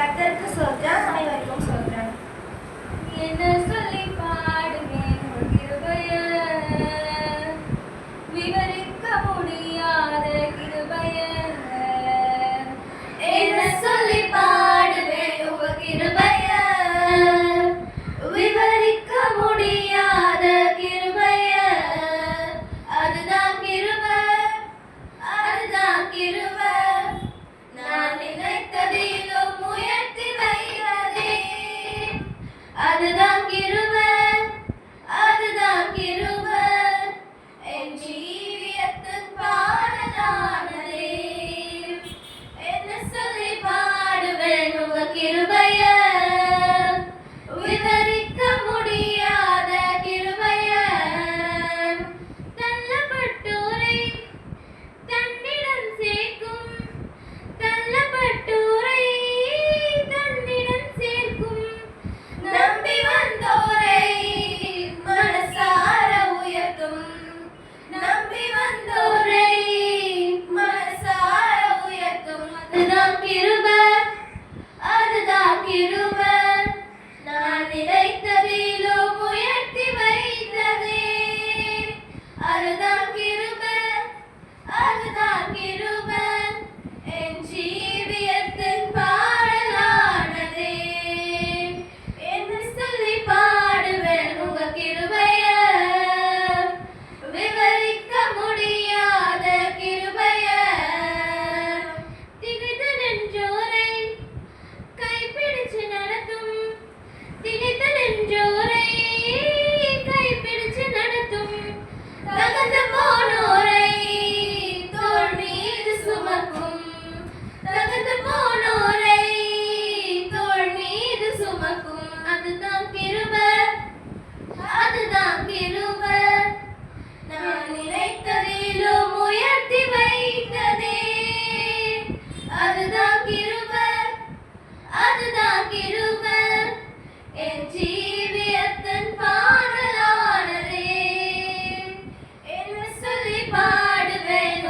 கத்தருக்கு சொல்றேன் அனைவருக்கும் சொல்றேன். என்ன quiero ஆகிருவர் என் ஜீவியத்தன் பாடலானதே. என்ன சொல்லி பாடுவேன்